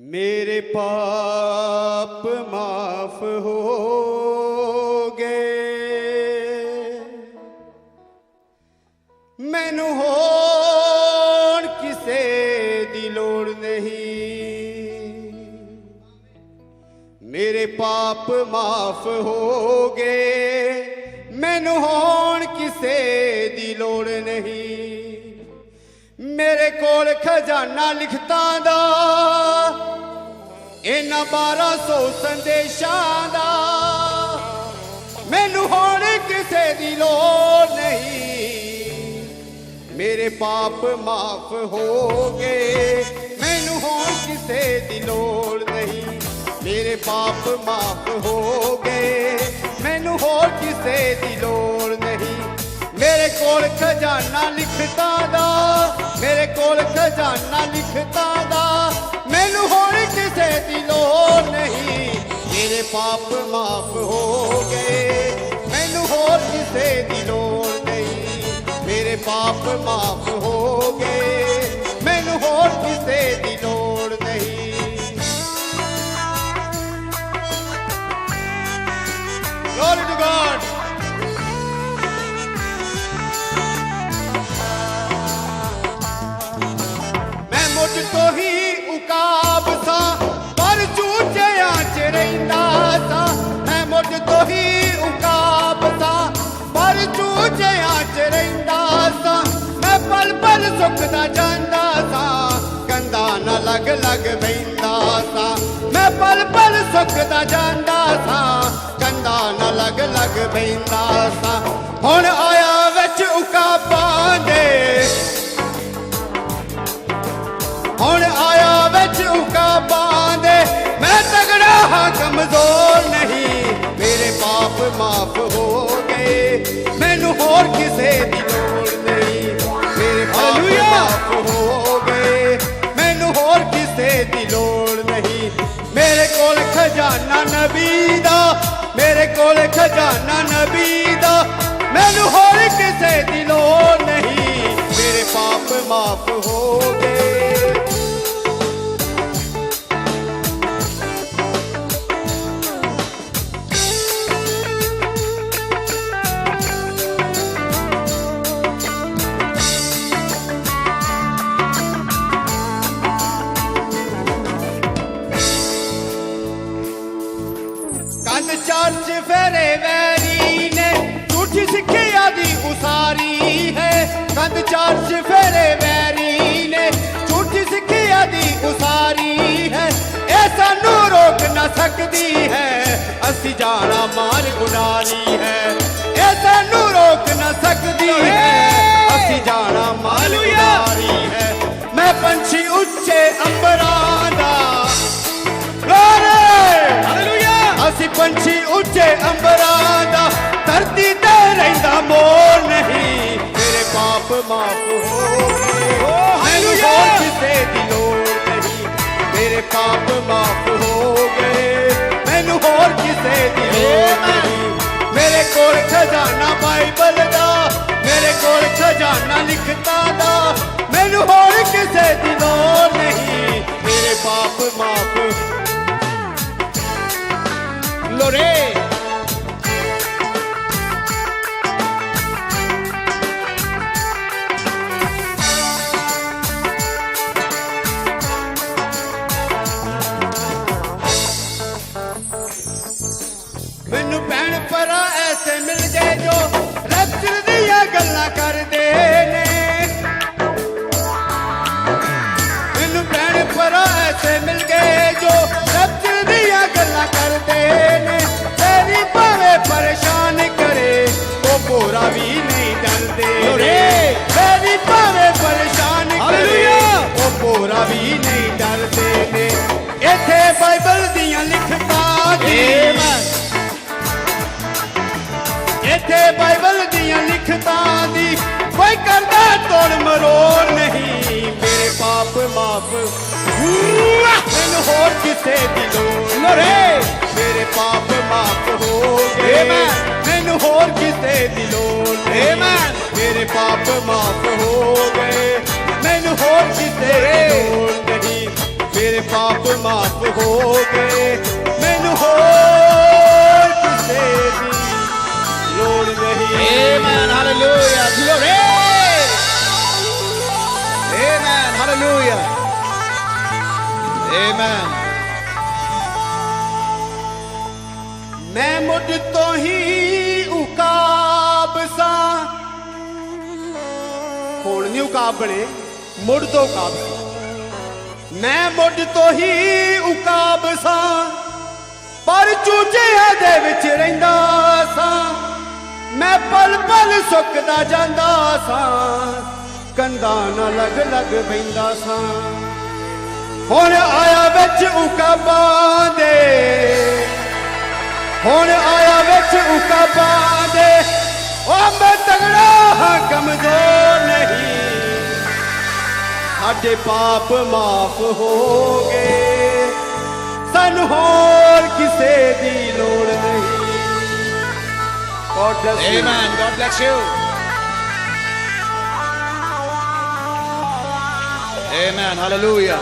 ਮੇਰੇ ਪਾਪ ਮਾਫ ਹੋ ਗਏ। ਮੈਨੂੰ ਹੋਰ ਕਿਸੇ ਦੀ ਲੋੜ ਨਹੀਂ। ਮੇਰੇ ਪਾਪ ਮਾਫ ਹੋ ਗਏ। ਮੈਨੂੰ ਹੁਣ ਕਿਸੇ ਦੀ ਲੋੜ ਨਹੀਂ। ਮੇਰੇ ਕੋਲ ਖਜ਼ਾਨਾ ਲਿਖਤਾਂ ਦਾ ਇਹਨਾਂ 1200 ਸੰਦੇਸ਼ਾਂ ਦਾ ਮੈਨੂੰ ਹੁਣ ਕਿਸੇ ਦੀ ਲੋੜ ਨਹੀਂ। ਮੇਰੇ ਪਾਪ ਮਾਫ ਹੋ ਗਏ, ਮੈਨੂੰ ਹੁਣ ਕਿਸੇ ਦੀ ਲੋੜ ਨਹੀਂ। ਮੇਰੇ ਪਾਪ ਮਾਫ ਹੋ ਗਏ, ਮੈਨੂੰ ਹੋਰ ਕਿਸੇ ਦੀ ਲੋੜ ਨਹੀਂ। ਮੇਰੇ ਕੋਲ ਖਜ਼ਾਨਾ ਲਿਖਤਾ ਦਾ, ਮੇਰੇ ਕੋਲ ਖਜ਼ਾਨਾ ਲਿਖਤਾ ਪਾਪ ਮਾਫ ਹੋ ਗਏ। ਮੈਨੂੰ ਹੋਰ ਕਿਸੇ ਦੀ ਲੋੜ ਨਹੀਂ। ਮੇਰੇ ਪਾਪ ਮਾਫ ਹੋ ਗਏ। ਮੈਨੂੰ ਹੋਰ ਕਿਸੇ ਦੀ ਲੋੜ ਨਹੀਂ। Glory to God. ਮੈਂ ਮੁੱਢ ਤੋਂ ਹੀ ਪਲ ਜਾਂਦਾ ਸਾਂ ਕੰਦਾ ਨਾ ਲਗ ਲਗ ਬੈਂਦਾ ਸਾਂ। ਮੈਂ ਪਲ ਪਲ ਸੁੱਕਦਾ ਜਾਂਦਾ ਸਾਂ ਕੰਦਾ ਨਾ ਲਗ ਲਗ ਬੈਂਦਾ ਸਾਂ। ਹੁਣ ਆਇਆ ਵਿੱਚ ਉਕਾਬਾਂ ਦੇ। ਹੁਣ ਆਇਆ ਵਿੱਚ ਉਕਾਬਾਂ ਦੇ। ਮੈਂ ਤਗੜਾ ਹਾਂ ਕਮਜ਼ੋਰ ਨਹੀਂ, ਮੇਰੇ ਪਾਪ ਮਾਫ ਖਜ਼ਾਨਾ ਨਬੀ ਦਾ, ਮੇਰੇ ਕੋਲ ਖਜ਼ਾਨਾ ਨਬੀ ਦਾ। ਮੈਨੂੰ ਹੋਰ ਕਿਸੇ ਦੀ ਲੋੜ ਨਹੀਂ। ਮੇਰੇ ਪਾਪ ਮਾਫ ਕੰਨ ਚਰਚ ਫੇਰੇ ਵੈਰੀ ਨੇ ਝੂਠੀ ਸਿੱਖਿਆ ਦੀ ਉਸਾਰੀ ਹੈ। ਇਹ ਸਾਨੂੰ ਰੋਕ ਨਾ ਸਕਦੀ ਹੈ। ਅਸੀਂ ਜਾਣਾ ਮਾਰ ਗੁਨਾਰੀ ਹੈ। ਇਹ ਸਾਨੂੰ ਰੋਕ ਨਾ ਸਕਦੀ ਹੈ। ਅਸੀਂ ਜਾਣਾ ਮਾਰ ਗੁਨਾਰੀ ਹੈ। ਮੈਂ ਪੰਛੀ ਉੱਚੇ ਅੰਬਰਾਂ ਦਾ ਗਲੋਰੀ ਹਾਲੇਲੂਇਆ ਅਸੀਂ ਪੰਛੀ ਉੱਚੇ ਅੰਬਰਾਂ ਮਾਫ ਹੋ ਗਏ। ਮੈਨੂੰ ਹੋਰ ਕਿਸੇ ਦੀ ਲੋੜ ਨਹੀਂ। ਮੇਰੇ ਪਾਪ ਮਾਫ ਹੋ ਗਏ। ਮੈਨੂੰ ਹੋਰ ਕਿਸੇ ਦੀ ਲੋੜ ਨਹੀਂ। ਮੇਰੇ ਕੋਲ ਖਜ਼ਾਨਾ ਬਾਈਬਲ ਦਾ ਮੇਰੇ ਕੋਲ ਖਜ਼ਾਨਾ ਲਿਖਤਾਂ ਦਾ। ਮੈਨੂੰ ਹੋਰ ਕਿਸੇ ਦੀ ਲੋੜ ਨਹੀਂ। ਮੇਰੇ ਪਾਪ ਮਾਫ ਲੋਰੇ! ਕਰਦਾ ਤੋੜ ਮਰੋੜ ਨਹੀਂ ਮੇਰੇ ਪਾਪ ਮਾਫ ਮੈਨੂੰ ਹੋਰ ਕਿਸੇ ਦੀ ਲੋੜ ਲੋਰੇ ਮੇਰੇ ਪਾਪ ਮਾਫ ਹੋ ਗਏ. ਮੈਨੂੰ ਹੋਰ ਕਿਸੇ ਦੀ ਲੋੜ Amen. ਮੇਰੇ ਪਾਪ ਮਾਫ ਹੋ ਗਏ। ਮੈਨੂੰ ਹੋਰ ਕਿਸੇ ਦੀ. ਲੋੜ ਨਹੀਂ। ਮੇਰੇ ਪਾਪ ਮਾਫ ਹੋ ਗਏ। ਮੈਨੂੰ ਹੋਰ Amen. ਮੈਂ ਮੁੱਢ ਤੋਂ ਹੀ ਉਕਾਬ ਸਾਂ ਹੁਣ ਨਹੀਂ ਉਕਾਬ ਬਣੇ ਮੁੱਢ ਤੋਂ ਉਕਾਬ ਮੈਂ ਮੁੱਢ ਤੋਂ ਹੀ ਉਕਾਬ ਸਾਂ ਪਰ ਚੂਚਿਆਂ ਦੇ ਵਿੱਚ ਰਹਿੰਦਾ ਸਾਂ। ਮੈਂ ਪਲ ਪਲ ਸੁੱਕਦਾ ਜਾਂਦਾ ਸਾਂ, ਕੰਧਾਂ ਨਾਲ ਲੱਗ ਲੱਗ ਪੈਂਦਾ ਸਾਂ। ਹੁਣ ਆਇਆ ਵਿੱਚ ਉਕਾਬਾਂ ਦੇ ਹੁਣ ਆਇਆ ਵਿੱਚ ਉਕਾਬਾਂ ਦੇ ਉਹ ਮੈਂ ਤਗੜਾ ਹਾਂ, ਕਮਜ਼ੋਰ ਨਹੀਂ ਸਾਡੇ ਪਾਪ ਮਾਫ ਹੋ ਗਏ ਸਾਨੂੰ ਹੋਰ ਕਿਸੇ ਦੀ ਲੋੜ ਨਹੀਂ God bless you. Amen. God bless you. Amen. Hallelujah.